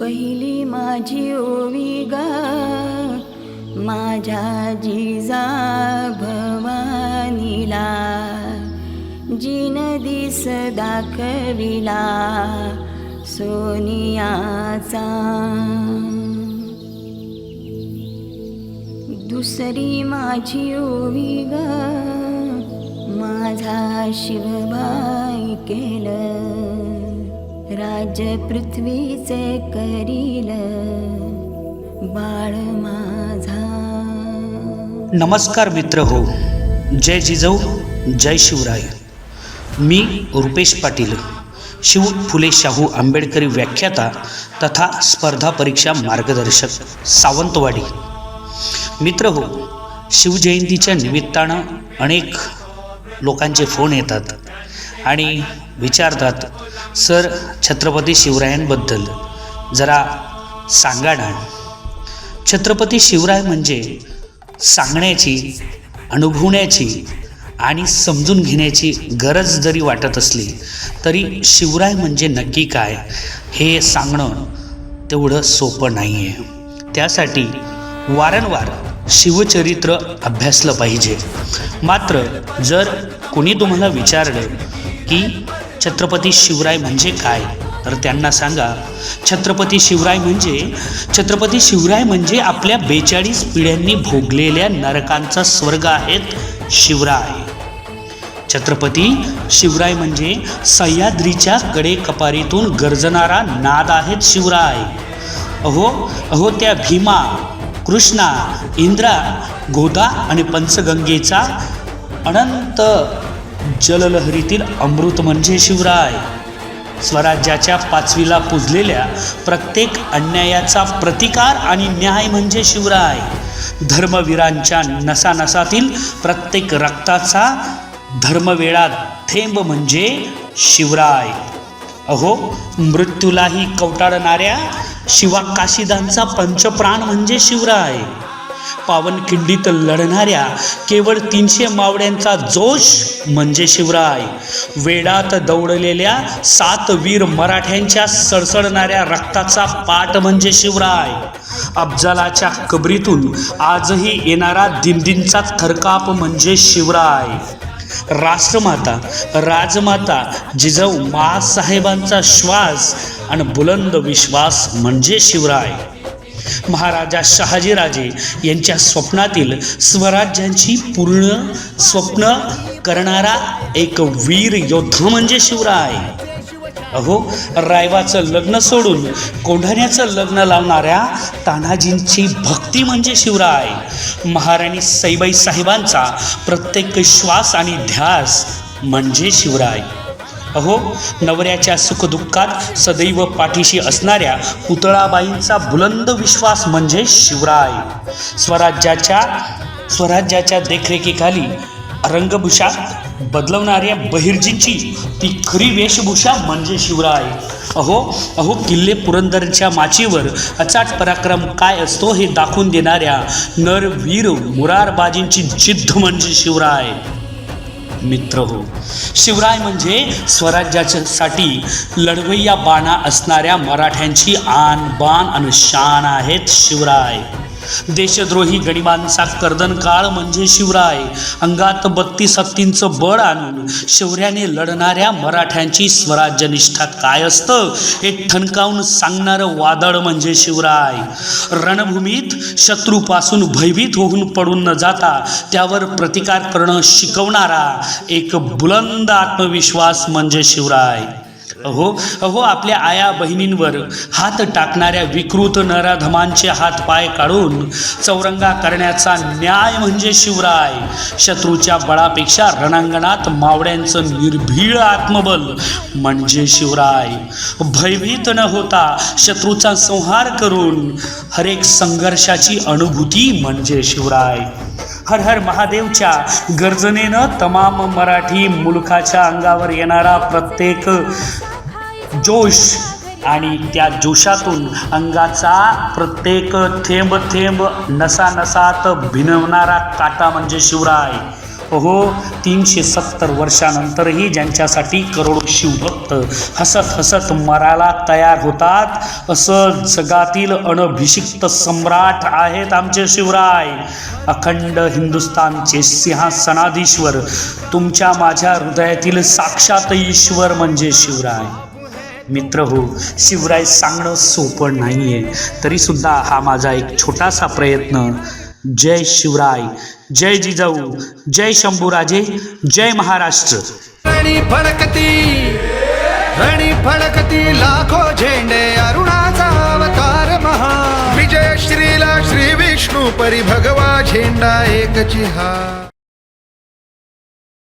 पहिली माझी ओवी गा माझ्या जिजा भवानीला. जिन दिस दाखविला सोनियाचा. दुसरी माझी ओवी ग माझा शिवबाई केलं. राज पृथ्वीचे करील बाळ माझा. नमस्कार मित्र हो जय जिजाऊ जय शिवराय. मी रुपेश पाटील शिव फुले शाहू आंबेडकरी व्याख्याता तथा स्पर्धा परीक्षा मार्गदर्शक सावंतवाडी. मित्र हो शिवजयंतीच्या निमित्तानं अनेक लोकांचे फोन येतात. आणि विचारतात सर छत्रपती शिवरायांबद्दल जरा सांगा ना. छत्रपती शिवराय म्हणजे सांगण्याची अनुभवण्याची आणि समजून घेण्याची गरज जरी वाटत असली तरी शिवराय म्हणजे नक्की काय हे सांगणं तेवढं सोपं नाही आहे त्यासाठी वारंवार शिवचरित्र अभ्यासलं पाहिजे. मात्र जर कोणी तुम्हाला विचारलं की छत्रपती शिवराय म्हणजे काय? तर त्यांना सांगा छत्रपती शिवराय म्हणजे छत्रपती शिवराय म्हणजे आपल्या बेचाळीस पिढ्यांनी भोगलेल्या नरकांचा स्वर्ग आहेत शिवराय. छत्रपती शिवराय म्हणजे सह्याद्रीच्या कडे कपारीतून गर्जणारा नाद आहेत शिवराय. अहो अहो त्या भीमा कृष्णा इंद्रा गोदा आणि पंचगंगेचा अनंत जललहरीतील अमृत म्हणजे शिवराय. स्वराज्याच्या पाचवीला पुजलेल्या प्रत्येक अन्यायाचा प्रतिकार आणि न्याय म्हणजे शिवराय. धर्मवीरांच्या नसानसातील प्रत्येक रक्ताचा धर्मवेळा थेंब म्हणजे शिवराय. अहो मृत्यूलाही कवटाळणाऱ्या शिवा काशीदांचा पंचप्राण म्हणजे शिवराय. पावनखिंडीत लढणाऱ्या केवळ तीनशे मावड्यांचा जोश म्हणजे शिवराय. वेडात दौडलेल्या सात वीर मराठ्यांच्या सळसळणाऱ्या रक्ताचा पाठ म्हणजे शिवराय. अफजलाच्या कबरीतून आजही येणारा दिनदिनचा थरकाप म्हणजे शिवराय. राष्ट्रमाता राजमाता जिजाऊ मासाहेबांचा श्वास आणि बुलंद विश्वास म्हणजे शिवराय. महाराजा शहाजीराजे यांच्या स्वप्नातील स्वराज्यांची पूर्ण स्वप्न करणारा एक वीर योद्धा म्हणजे शिवराय. अहो रायवाचं लग्न सोडून कोंढाण्याचं लग्न लावणाऱ्या तानाजींची भक्ती म्हणजे शिवराय. महाराणी सईबाई साहेबांचा प्रत्येक श्वास आणि ध्यास म्हणजे शिवराय. अहो नवऱ्याच्या सुखदुःखात सदैव पाठीशी असणाऱ्या पुतळाबाईंचा बुलंद विश्वास म्हणजे शिवराय. स्वराज्याच्या स्वराज्याच्या देखरेखीखाली रंगभूषा बदलवणाऱ्या बहिर्जींची ती खरी वेशभूषा म्हणजे शिवराय. अहो अहो किल्ले पुरंदरच्या माचीवर अचाट पराक्रम काय असतो हे दाखवून देणाऱ्या नरवीर मुरारबाजींची जिद्द म्हणजे शिवराय. मित्र हो. शिवराय म्हणजे स्वराज्यासाठी लढवय्या बाणा असणाऱ्या मराठ्यांची आन बाण आणि शान आहेत शिवराय. देशद्रोही गणिमांचा कर्दन काळ म्हणजे शिवराय. अंगात बत्तीस हत्तींचं बळ आणून शौर्याने लढणाऱ्या मराठ्यांची स्वराज्यनिष्ठा काय असतं? हे ठणकावून सांगणारं वादळ म्हणजे शिवराय. रणभूमीत शत्रूपासून भयभीत होऊन पडून न जाता त्यावर प्रतिकार करणं शिकवणारा एक बुलंद आत्मविश्वास म्हणजे शिवराय. अहो अहो आपल्या आया बहिणींवर हात टाकणाऱ्या विकृत नराधमांचे हात पाय काढून चौरंगा करण्याचा न्याय म्हणजे शिवराय. शत्रूच्या बळापेक्षा रणांगणात मावड्यांचं निर्भीळ आत्मबल म्हणजे शिवराय. भयभीत न होता शत्रूचा संहार करून हरेक संघर्षाची अनुभूती म्हणजे शिवराय. हर हर महादेवच्या गर्जनेनं तमाम मराठी मुलखाच्या अंगावर येणारा प्रत्येक जोश आणि त्या जोशातून अंगाचा प्रत्येक थेंब थेंब नसा नसात भिनवणारा काटा म्हणजे शिवराय. हो तीनशे सत्तर वर्षानंतरही ज्यांच्यासाठी करोडो शिवभक्त हसत हसत मरायला तयार होतात असं जगातील अनभिषिक्त सम्राट आहेत आमचे शिवराय. अखंड हिंदुस्तानचे सिंहासनाधीश्वर तुमच्या माझ्या हृदयातील साक्षात ईश्वर म्हणजे शिवराय. मित्र हो शिवराय सांगणं सोपं नाही आहे तरीसुद्धा हा माझा एक छोटासा प्रयत्न. जय शिवराय जय जिजाऊ जय शंभूराजे जय महाराष्ट्र. रणी फडकती रणी फडकती लाखो झेंडे अरुणाचा अवतार महा विजय श्रीला श्री विष्णू परी भगवा झेंडा एकची हा